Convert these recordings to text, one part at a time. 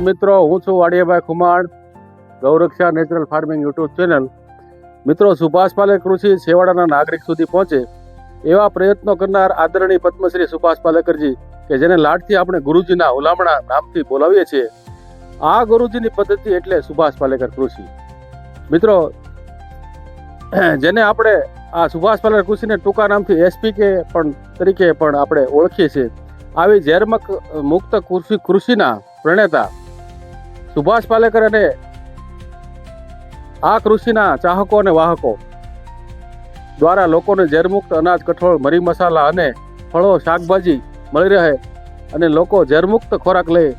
નમસ્કાર મિત્રો, હું છું Vadiyabhai Khuman, Gauraksha natural farming YouTube channel. મિત્રો, સુભાષ પાલેક કૃષિ છેવાડાના નાગરિક સુધી પહોંચે એવા પ્રયત્નો કરનાર આદરણીય પદ્મશ્રી સુભાષ પાલેકરજી કે જેને લાડથી આપણે ગુરુજીના હુલામણા નામથી બોલાવીએ છીએ. આ ગુરુજીની પદ્ધતિ એટલે સુભાષ પાલેકર કૃષિ. મિત્રો, જેને આપણે આ સુભાષ પાલેકર કૃષિને ટૂંકા નામથી એસપી કે પણ તરીકે પણ આપણે ઓળખીએ છીએ. આવી ઝેરમક મુક્ત કૃષિ કૃષિના પ્રણેતા સુભાષ પાલેકર અને આ કૃષિના ચાહકો અને વાહકો દ્વારા લોકોને ઝેરમુક્ત અનાજ, કઠોળ, મરી મસાલા અને ફળો, શાકભાજી મળી રહે અને લોકો ઝેરમુક્ત ખોરાક લઈ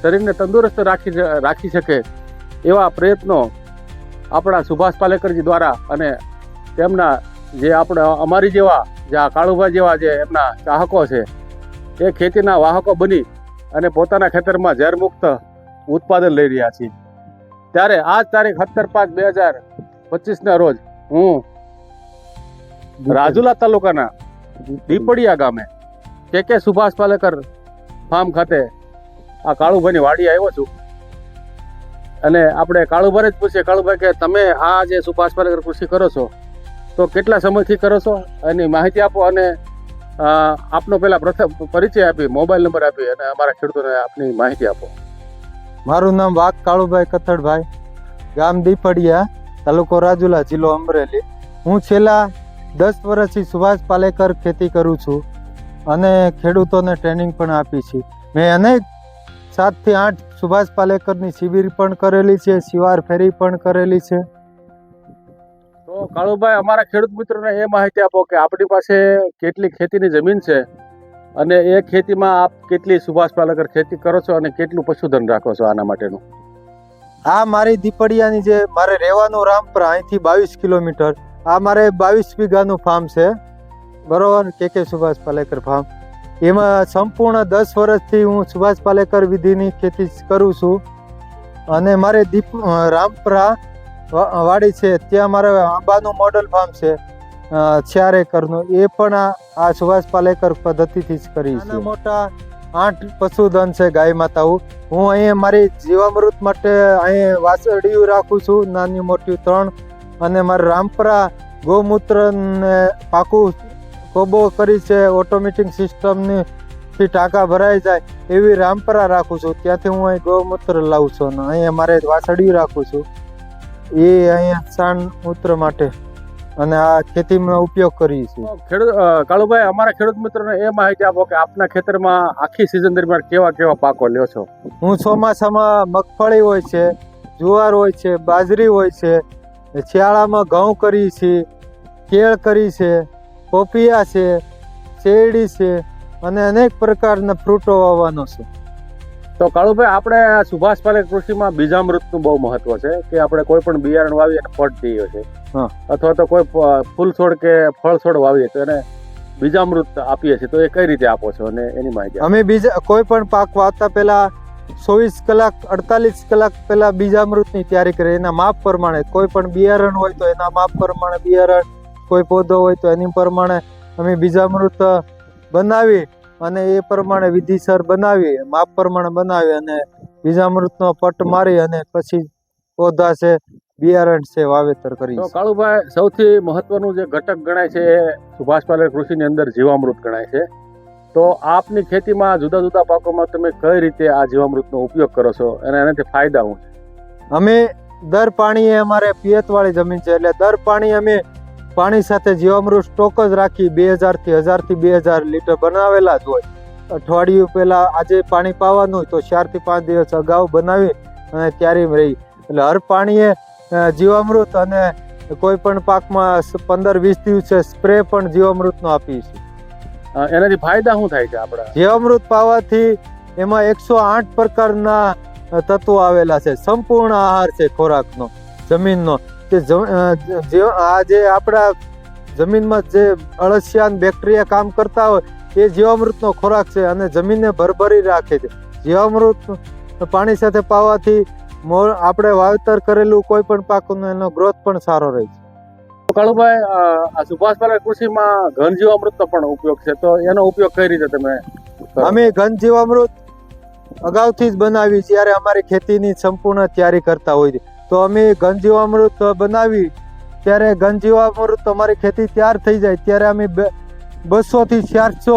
શરીરને તંદુરસ્ત રાખી રાખી શકે એવા પ્રયત્નો આપણા સુભાષ પાલેકરજી દ્વારા અને તેમના જે આપણે, અમારી જેવા જે આ કાળુભાઈ જેવા જે એમના ચાહકો છે, એ ખેતીના વાહકો બની અને પોતાના ખેતરમાં ઝેરમુક્ત ઉત્પાદન લઈ રહ્યા છીએ. ત્યારે આજ તારીખ સત્તર પાંચ બે હજાર પચીસના રોજ હું રાજુલા તાલુકાના દીપડિયા ગામે કે કે સુભાષ પાલેકર ફાર્મ ખાતે આ કાળુભાઈની વાડી આવ્યો છું. અને આપણે કાળુભાઈ જ પૂછીએ કાળુભાઈ કે તમે આ જે સુભાષ પાલેકર કૃષિ કરો છો તો કેટલા સમયથી કરો છો? એની માહિતી આપો અને આપનો પહેલા પ્રથમ પરિચય આપી મોબાઈલ નંબર આપી અને અમારા ખેડૂતોને આપની માહિતી આપો. મારું નામ વાઘ કાળુભાઈ કથડભાઈ ગામ દીપડિયા તાલુકો રાજુલા, જિલ્લો અમરેલી. હું છેલ્લા દસ વર્ષથી સુભાષ પાલેકર ખેતી કરું છું અને ખેડૂતોને ટ્રેનિંગ પણ આપી છે. મેં અનેક સાતથી આઠ સુભાષ પાલેકરની શિબિર પણ કરેલી છે, શિવાર ફેરી પણ કરેલી છે. તો કાળુભાઈ, અમારા ખેડૂત મિત્રોને એ માહિતી આપો કે આપણી પાસે કેટલી ખેતીની જમીન છે? અને એ ખેતીમાં આપ કેટલી સુભાષ પાલેકર ખેતી કરો છો અને કેટલું પશુધન રાખો છો આના માટેનું? આ મારી દીપડિયાની જે મારે રહેવાનું રામપરા અહીંથી બાવીસ કિલોમીટર, આ મારે બાવીસ વીઘાનું ફાર્મ છે. બરોબર? કે કે સુભાષ પાલેકર ફાર્મ એમાં સંપૂર્ણ દસ વર્ષથી હું સુભાષ પાલેકર વિધિની ખેતી કરું છું. અને મારે દીપ રામપરા વાડી છે. ત્યાં મારે આંબાનું મોડલ ફાર્મ છે. ચાર એકરનું એ પણ આ સુભાષ પાલેકર પદ્ધતિથી જ કરી છે. મોટા આઠ પશુધન છે ગાય માતાઓ. હું અહીંયા મારી જીવામૃત માટે અહીં વાસળીઓ રાખું છું, નાની મોટી ત્રણ. અને મારા રામપરા ગૌમૂત્ર ને પાકું કોબો કરી છે, ઓટોમેટિક સિસ્ટમની થી ટાંકા ભરાઈ જાય એવી રામપરા રાખું છું. ત્યાંથી હું અહીં ગૌમૂત્ર લાવું છું અને અહીંયા મારે વાસળીઓ રાખું છું. એ અહીંયા સાણ મૂત્ર માટે. અને આ ખેતીમાં ઉપયોગ કરીએ છીએ. ખેડૂત કાળુભાઈ અમારા ખેડૂત મિત્રોને એ માહિતી આપો કે આપના ખેતરમાં આખી સિઝન દરમિયાન કેવા કેવા પાકો લ્યો છો? હું ચોમાસામાં મગફળી હોય છે જુવાર હોય છે બાજરી હોય છે શિયાળામાં ઘઉં કરી છે કેળ કરી છે પોપિયા છે શેરડી છે અને અનેક પ્રકારના ફ્રૂટો વાવવાનો છે. તો કાળુભાઈ આપણે આ સુભાષ પાલેકર કૃષિમાં બીજામૃતનું બહુ મહત્વ છે કે આપણે કોઈ પણ બિયારણ વાવીએ અને ફળ દઈએ છે. હા. અથવા તો કોઈ ફૂલ છોડ કે ફળ છોડ વાવીએ તો એને બીજામૃત આપીએ છીએ. તો એ કઈ રીતે આપો છો અને એની માહિતી અમે બીજા કોઈ પણ પાક વાવતા પહેલા ચોવીસ કલાક અડતાલીસ કલાક પહેલા બીજામૃતની તૈયારી કરીએ. એના માપ પ્રમાણે કોઈ પણ બિયારણ હોય તો એના માપ પ્રમાણે બિયારણ કોઈ પોદો હોય તો એની પ્રમાણે અમે બીજામૃત બનાવી અને એ પ્રમાણે વિધિસર બનાવી માપ પ્રમાણે બનાવી અને બીજામૃતનો પટ મારી અને પછી પૌધા છે બિયારણ છે વાવેતર કરી તો કાળુભાઈ સૌથી મહત્વનું જે ઘટક ગણાય છે એ સુભાષ પાલેકર કૃષિની અંદર જીવામૃત ગણાય છે. તો આપની ખેતીમાં જુદા જુદા પાકોમાં તમે કઈ રીતે આ જીવામૃતનો ઉપયોગ કરો છો અને એનાથી ફાયદા શું છે? અમે દર પાણીએ અમારે પિયતવાળી જમીન છે એટલે દર પાણી અમે પાણી સાથે જીવામૃત સ્ટોક જ રાખી બે હજારથી હજારથી બે હજાર લીટર બનાવેલા જ હોય. અઠવાડિયું પહેલાં આજે પાણી પાવાનું હોય તો ચારથી પાંચ દિવસ અગાઉ બનાવી અને ત્યારે રહી. એટલે હર પાણીએ જીવામૃત અને કોઈ પણ પાકમાં પંદર વીસ દિવસે સ્પ્રે પણ જીવામૃતનો આપીએ છીએ. એનાથી ફાયદા શું થાય છે આપણા? જીવામૃત પાવાથી એમાં એકસો આઠ પ્રકારના તત્વો આવેલા છે. સંપૂર્ણ આહાર છે ખોરાકનો જમીનનો. તે જ- આ જે આપણા જમીનમાં જે અળસિયાન બેક્ટેરિયા કામ કરતા હોય એ જીવામૃતનો ખોરાક છે અને જમીનને ભરભરી રાખે છે. જીવામૃત પાણી સાથે પાવાથી મોર આપણે વાવેતર કરેલું કોઈ પણ પાકનો એનો ગ્રોથ પણ સારો રહે છે. કાળુભાઈ આ સુભાષ કૃષિમાં ઘન જીવામૃતનો પણ ઉપયોગ છે તો એનો ઉપયોગ કઈ રીતે તમે અમે ઘન જીવામૃત અગાઉથી જ બનાવી જ્યારે અમારી ખેતીની સંપૂર્ણ તૈયારી કરતા હોય છે તો અમે ઘનજીવામૃત બનાવી. ત્યારે ઘનજીવામૃત અમારી ખેતી તૈયાર થઈ જાય. ત્યારે અમે બસોથી ચારસો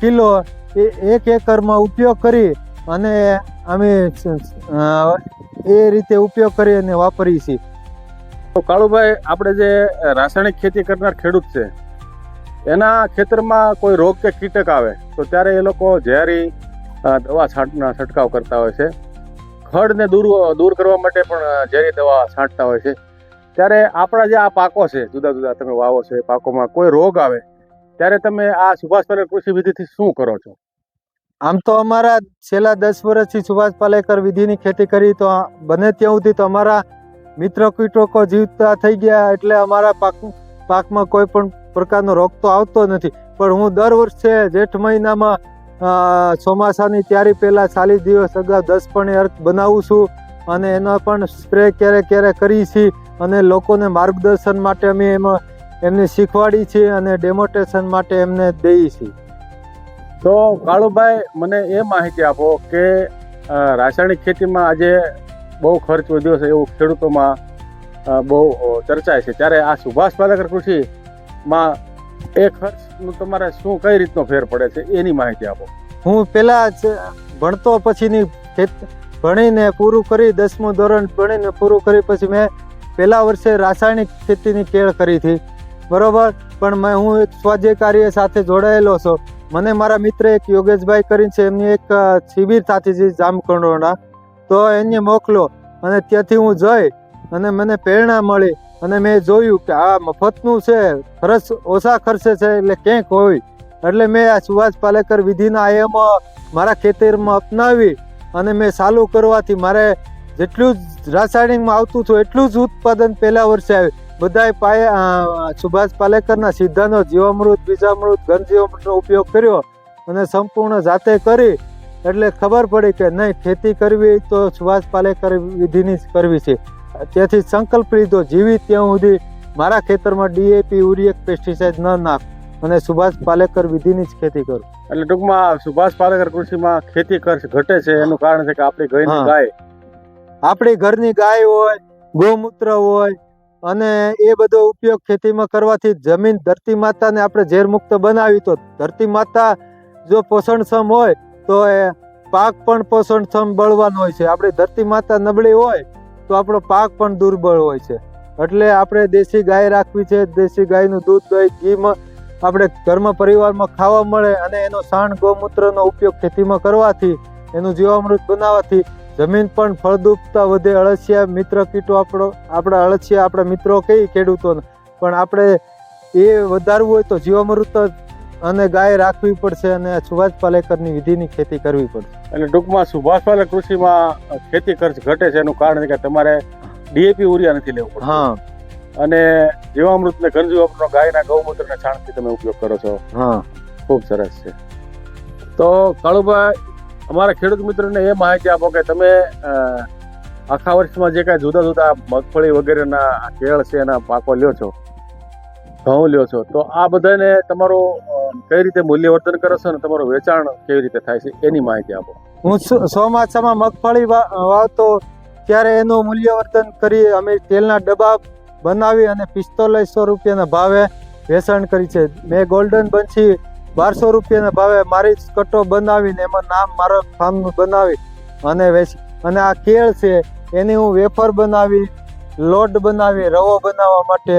કિલો એક એકરમાં ઉપયોગ કરી અને અમે એ રીતે ઉપયોગ કરી અને વાપરીએ છીએ. તો કાળુભાઈ, આપણે જે રાસાયણિક ખેતી કરનાર ખેડૂત છે, એના ખેતરમાં કોઈ રોગ કે કીટક આવે, તો ત્યારે એ લોકો ઝેરી દવા છાંટના છંટકાવ કરતા હોય છે. ખડને દૂર દૂર કરવા માટે પણ ઝેરી દવા છાંટતા હોય છે. ત્યારે આપણા જે આ પાકો છે, જુદા જુદા તમે વાવો છે પાકોમાં કોઈ રોગ આવે, ત્યારે તમે આ સુભાષ પાલેકર કૃષિ વિધિથી શું કરો છો? આમ તો અમારા છેલ્લા દસ વર્ષથી સુભાષ પાલેકર વિધિની ખેતી કરી તો બને ત્યાં સુધી તો અમારા મિત્ર કીટકો જીવતા થઈ ગયા એટલે અમારા પાક, પાકમાં કોઈ પણ પ્રકારનો રોગ તો આવતો નથી. પણ હું દર વર્ષે જેઠ મહિનામાં ચોમાસાની તૈયારી પહેલાં ચાલીસ દિવસ અગાઉ દસ પણ અર્ક બનાવું છું અને એનો પણ સ્પ્રે ક્યારે ક્યારે કરી છીએ અને લોકોને માર્ગદર્શન માટે અમે એમાં એમને શીખવાડી છીએ અને ડેમોટેશન માટે એમને દઈએ છીએ તો કાળુભાઈ, મને એ માહિતી આપો કે રાસાયણિક ખેતીમાં આજે બહુ ખર્ચ વધ્યો છે એવું ખેડૂતોમાં બહુ ચર્ચાય છે. ત્યારે આ સુભાષ પાલેકર કૃષિમાં એ ખર્ચનું તમારે શું, કઈ રીતનો ફેર પડે છે, એની માહિતી આપો. હું પેલા જ ભણતો પછીની ભણીને પૂરું કરી દસમું ધોરણ ભણીને પૂરું કરી પછી મેં પહેલા વર્ષે રાસાયણિક ખેતીની કેળ કરી હતી. બરોબર? પણ મેં, હું એક સ્વાધ્ય કાર્ય સાથે જોડાયેલો છું. મને મારા મિત્ર એક યોગેશભાઈ કરીને છે, એમની એક શિબિર થતી છે જામકંડોળના. તો એને મોકલો અને ત્યાંથી હું જઈ અને મને પ્રેરણા મળી. અને મેં જોયું કે આ મફતનું છે, ખર્ચ ઓછા ખર્ચે છે એટલે ક્યાંક હોય. એટલે મેં આ સુભાષ પાલેકર વિધિના આયામો મારા ખેતરમાં અપનાવી અને મેં ચાલુ કરવાથી મારે જેટલું જ રાસાયણિકમાં આવતું હતું એટલું જ ઉત્પાદન પહેલા વર્ષે આવ્યું. બધાએ પાયે સુભાષ પાલેકરના સિદ્ધાંતો, જીવામૃત, બીજામૃત, ઘનજીવામૃતનો ઉપયોગ કર્યો અને સંપૂર્ણ જાતે કરી. એટલે ખબર પડી કે નહીં, ખેતી કરવી તો સુભાષ પાલેકર વિધિની જ કરવી છે. તેથી સંકલ્પ લીધો જીવી ત્યાં સુધી મારા ખેતરમાં ડીએપી યુરિયક પેસ્ટિસાઇડ ન નાખ અને સુભાષ પાલેકર વિધિની જ ખેતી કરું. એટલે ટૂંકમાં સુભાષ પાલેકર કૃષિમાં ખેતી ખર્ચ ઘટે છે એનું કારણ છે કે આપણી ઘરની. ગાય. આપણી ઘરની ગાય હોય ગૌમૂત્ર હોય અને એ બધો ઉપયોગ ખેતીમાં કરવાથી જમીન ધરતી માતાને આપણે ઝેરમુક્ત બનાવી તો ધરતી માતા જો પોષણક્ષમ હોય તો એ પાક પણ પોષણક્ષમ બળવાનો હોય છે. આપણી ધરતી માતા નબળી હોય તો આપણો પાક પણ દુર્બળ હોય છે. એટલે આપણે દેશી ગાય રાખવી છે. દેશી ગાયનું દૂધ, દહીં ઘીમાં આપણે ઘરમાં પરિવારમાં ખાવા મળે અને એનો સાણ ગૌમૂત્રનો ઉપયોગ ખેતીમાં કરવાથી, એનું જીવામૃત બનાવવાથી જમીન પણ ફળદ્રુપતા વધે. અળસિયા મિત્ર કીટો આપણો, આપણા અળસિયા આપણા મિત્રો કઈ ખેડૂતોને. પણ આપણે એ વધારવું હોય તો જીવામૃત અને ગાય રાખવી પડશે અને સુભાષ પાલેકરની વિધિની ખેતી કરવી પડશે. એટલે ટૂંકમાં સુભાષ પાલેકર કૃષિમાં ખેતી ખર્ચ ઘટે છે એનું કારણ છે કે તમારે ડીએપી ઉરિયા નથી લેવું પડતું. હા. અને જીવામૃત ને ઘનજીવામૃતનો ગાયના ગૌમૂત્ર ને છાણથી તમે ઉપયોગ કરો છો. હા. ખૂબ સરસ છે. તો કાળુભાઈ અમારા ખેડૂત મિત્રોને એ માહિતી આપો કે તમે આખા વર્ષમાં જે કાંઈ જુદા જુદા મગફળી વગેરેના કેળ છે એના પાકો લ્યો છો. ઘઉં લ્યો છો, તો આ બધાને તમારું કઈ રીતે મૂલ્યવર્ધન કરો છો અને તમારું વેચાણ કેવી રીતે થાય છે, એની માહિતી આપો. હું ચોમાસામાં મગફળી વાવતો, ત્યારે એનું મૂલ્યવર્ધન કરી અમે તેલના ડબ્બા બનાવી અને પિસ્તોલીસો રૂપિયાના ભાવે વેચાણ કરી છે. મેં ગોલ્ડન બંછી બારસો રૂપિયાના ભાવે મારી કટ્ટો કટો બનાવીને એમાં નામ મારા ફાર્મનું બનાવી અને વેચી, અને આ કેળ છે, એની હું વેફર બનાવી, લોટ બનાવી, રવો બનાવવા માટે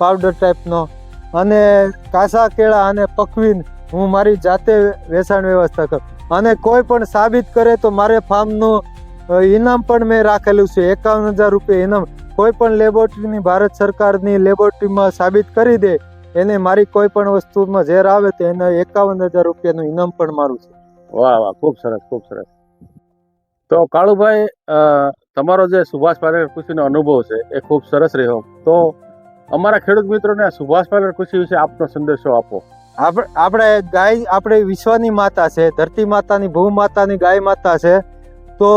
પાવડર ટાઈપનો અને કાસા કેળા અને પકવીને હું મારી જાતે વેચાણ વ્યવસ્થા કરું. અને કોઈ પણ સાબિત કરે તો મારે ફાર્મનું ઇનામ પણ મેં રાખેલું છે. એકાવન હજાર રૂપિયા ઇનામ. કોઈ પણ લેબોરેટરીની, ભારત સરકારની લેબોરેટરીમાં સાબિત કરી દે, એને મારી કોઈ પણ વસ્તુમાં ઝેર આવે તો એને એકાવન હજાર રૂપિયાનું ઇનામ પણ મારું છે. વાહ વાહ, ખૂબ સરસ ખૂબ સરસ. તો કાળુભાઈ તમારો જે સુભાષ પાલેકર કૃષિનો અનુભવ છે, એ ખૂબ સરસ રહ્યો. તો અમારા ખેડૂત મિત્રોને સુભાષ પાલર કૃષિ વિશે આપનો સંદેશો આપો. આપણે ગાય, આપણે વિશ્વની માતા છે, ધરતી માતાની, ભૂ માતાની, ગાય માતા છે, તો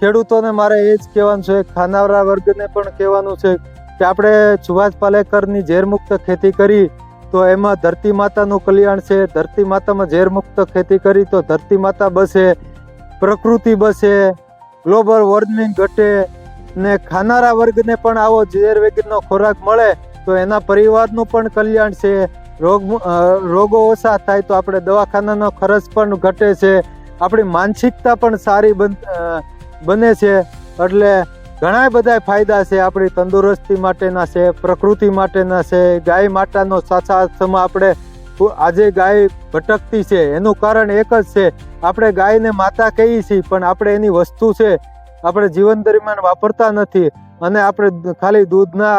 ખેડૂતોને મારે એ જ કહેવાનું છે ખાનારા વર્ગને પણ કહેવાનું છે કે આપણે સુભાષ પાલેકરની ઝેરમુક્ત ખેતી કરી, તો એમાં ધરતી માતાનું કલ્યાણ છે, ધરતી માતામાં ઝેરમુક્ત ખેતી કરી, તો ધરતી માતા બસે, પ્રકૃતિ બસે, ગ્લોબલ વોર્મિંગ ઘટે ને ખાનારા વર્ગને પણ આવો ઝેર વગરનો ખોરાક મળે, તો એના પરિવારનું પણ કલ્યાણ છે. રોગ રોગો ઓછા થાય તો આપણે દવાખાનાનો ખર્ચ પણ ઘટે છે. આપણી માનસિકતા પણ સારી બન બને છે. એટલે ઘણા બધા ફાયદા છે આપણી તંદુરસ્તી માટેના છે, પ્રકૃતિ માટેના છે. ગાય માતાનો સાચા અર્થમાં આપણે આજે ગાય ભટકતી છે. એનું કારણ એક જ છે. આપણે ગાયને માતા કહીએ છીએ, પણ આપણે એની વસ્તુ છે. આપણે જીવન દરમિયાન વાપરતા નથી અને આપણે ખાલી દૂધના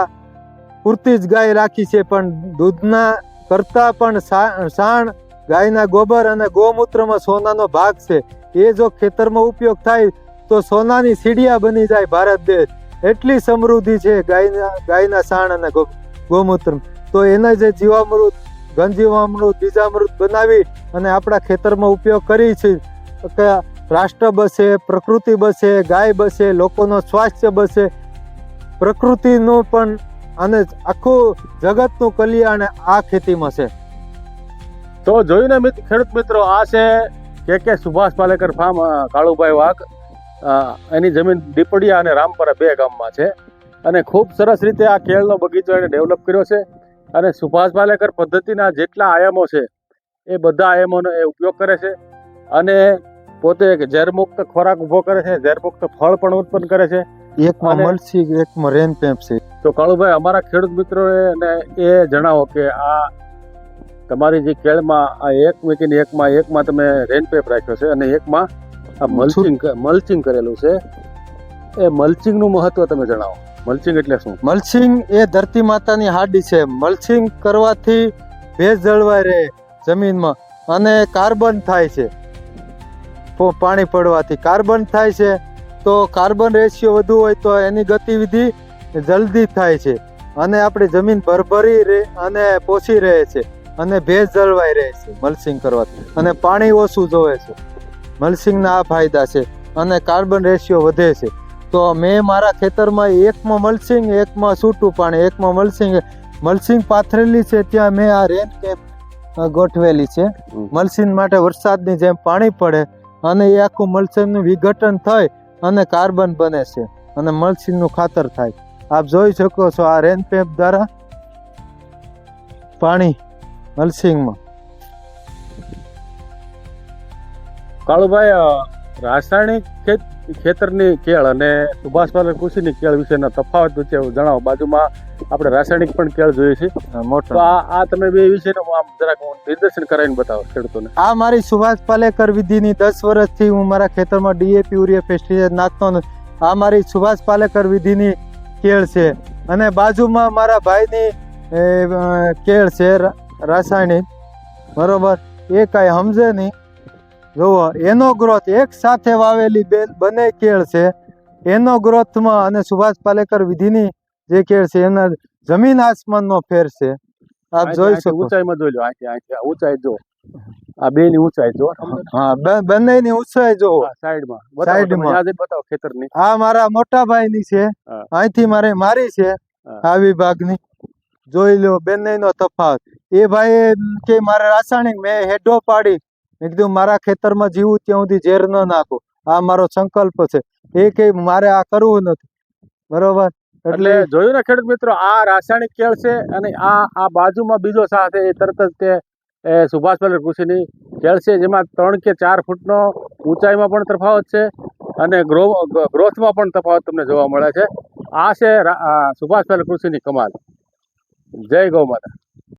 પૂરતી જ ગાય રાખી છે, પણ દૂધના કરતાં પણ સાણ ગાયના ગોબર અને ગૌમૂત્રમાં સોનાનો ભાગ છે. એ જો ખેતરમાં ઉપયોગ થાય તો સોનાની સીડિયા બની જાય ભારત દેશ. એટલી સમૃદ્ધિ છે ગાયના ગાયના સાણ અને ગૌમૂત્ર. તો એના જે જીવામૃત, ઘનજીવામૃત, બીજામૃત બનાવી અને આપણા ખેતરમાં ઉપયોગ કરી છે રાષ્ટ્ર બસે, પ્રકૃતિ બસે, ગાય બસે, લોકોનો સ્વાસ્થ્ય બસે. પ્રકૃતિનું પણ અને આખું જગતનું કલ્યાણ આ ખેતીમાં છે. તો જોયું ને ખેડૂત મિત્રો, આ છે કે કે સુભાષ પાલેકર ફાર્મ કાળુભાઈ વાઘ. એની જમીન દીપડિયા અને રામપરા બે ગામમાં છે. અને ખૂબ સરસ રીતે આ કેળનો બગીચો એને ડેવલપ કર્યો છે. અને સુભાષ પાલેકર પદ્ધતિના જેટલા આયામો છે, એ બધા આયામોનો એ ઉપયોગ કરે છે. અને પોતે એક ઝેરમુક્ત ખોરાક ઊભો કરે છે ઝેરમુક્ત ફળ પણ ઉત્પન્ન કરે છે. એકમાં મલસી એકમાં રેન પેપ છે. તો કાળુભાઈ અમારા ખેડૂત મિત્રો અને એ જણાવો કે આ તમારી જે કેળમાં આ એક મૂકીને એકમાં એકમાં તમે રેનપેપ રાખ્યો છે અને એકમાં આ મલ્ચિંગ મલ્ચિંગ કરેલું છે. એ મલ્ચિંગનું મહત્વ તમે જણાવો. મલ્ચિંગ એટલે શું? મલ્ચિંગ એ ધરતી માતાની હાડી છે. મલ્ચિંગ કરવાથી ભેજ જળવાઈ રહે જમીનમાં અને કાર્બન થાય છે. પાણી પડવાથી કાર્બન થાય છે. તો કાર્બન રેશિયો વધુ હોય તો એની ગતિવિધિ જલ્દી થાય છે. અને આપણે જમીન ભરભરી રહે અને પોષી રહે છે. અને ભેજ જળવાઈ રહે છે મલ્સિંગ કરવાથી. અને પાણી ઓછું જોવે છે. મલ્સિંગના આ ફાયદા છે અને કાર્બન રેશિયો વધે છે. તો મેં મારા ખેતરમાં એકમાં મલ્સિંગ એકમાં છૂટું પાણી એકમાં મલ્સિંગ. મલ્સિંગ પાથરેલી છે ત્યાં મેં આ રેન કેપ ગોઠવેલી છે. મલ્સિંગ માટે વરસાદની જેમ પાણી પડે અને એ આખું મલ્ચિંગનું વિઘટન થઈ અને કાર્બન બને છે અને મલ્ચિંગનું ખાતર થાય. આપ જોઈ શકો છો આ રેન પેપ દ્વારા પાણી મલસિંગમાં કાળુભાઈ રાસાયણિક ખેત ખેતરની કેળ અને સુભાષ પાલેકર કૃષિની કેળ વિશેના તફાવત વિશે જણાવો. બાજુમાં આપણે રાસાયણિક પણ કેળ જોઈએ છે. મોટો. તો આ આ તમે બે વિશેનો આમ જરાક નિદર્શન કરાવીને બતાવો ખેડૂતોને. આ મારી સુભાષ પાલેકર વિધિની દસ વર્ષથી હું મારા ખેતરમાં ડીએપી યુરિયા પેસ્ટિસાઇડ નાખતો આ મારી સુભાષ પાલેકર વિધિની કેળ છે. અને બાજુમાં મારા ભાઈની કેળ છે રાસાયણિક. બરોબર? એ કાંઈ સમજે નહીં. જુઓ એનો ગ્રોથ એક સાથે વાવેલી બે બંને કેળ છે. એનો ગ્રોથમાં અને સુભાષ પાલેકર વિધિની જે કેળ છે એના જમીન આસમાનનો ફેર છે. આપ જોઈ શકો. ઊંચાઈમાં જોઈ લો ઊંચાઈ જો આ બે ની ઊંચાઈ જો હા બંને ની ઊંચાઈ જો સાઈડમાં. સાઈડમાં. યાદ બતાવો ખેતરની. આ મારા મોટા ભાઈની છે. અહીંથી મારે મારી છે. આ વિભાગની જોઈ લો બંને નો તફાવત. એ ભાઈ કે મારે રાસાયણિક મેં હેડો પાડી. મેં કીધું મારા ખેતરમાં જીવું ત્યાં સુધી ઝેર ન નાખો. આ મારો સંકલ્પ છે. એ કે મારે આ કરવું નથી. બરોબર? એટલે જોયું ને ખેડૂત મિત્રો આ રાસાયણિક કેળ છે અને આ આ બાજુમાં બીજો સાથે એ તરત જ તે સુભાષ પાલેકર કૃષિની કેળ છે જેમાં ત્રણ કે ચાર ફૂટનો ઊંચાઈમાં પણ તફાવત છે અને ગ્રો ગ્રોથમાં પણ તફાવત તમને જોવા મળે છે. આ છે સુભાષ પાલેકર કૃષિની કમાલ. જય ગૌ માતા.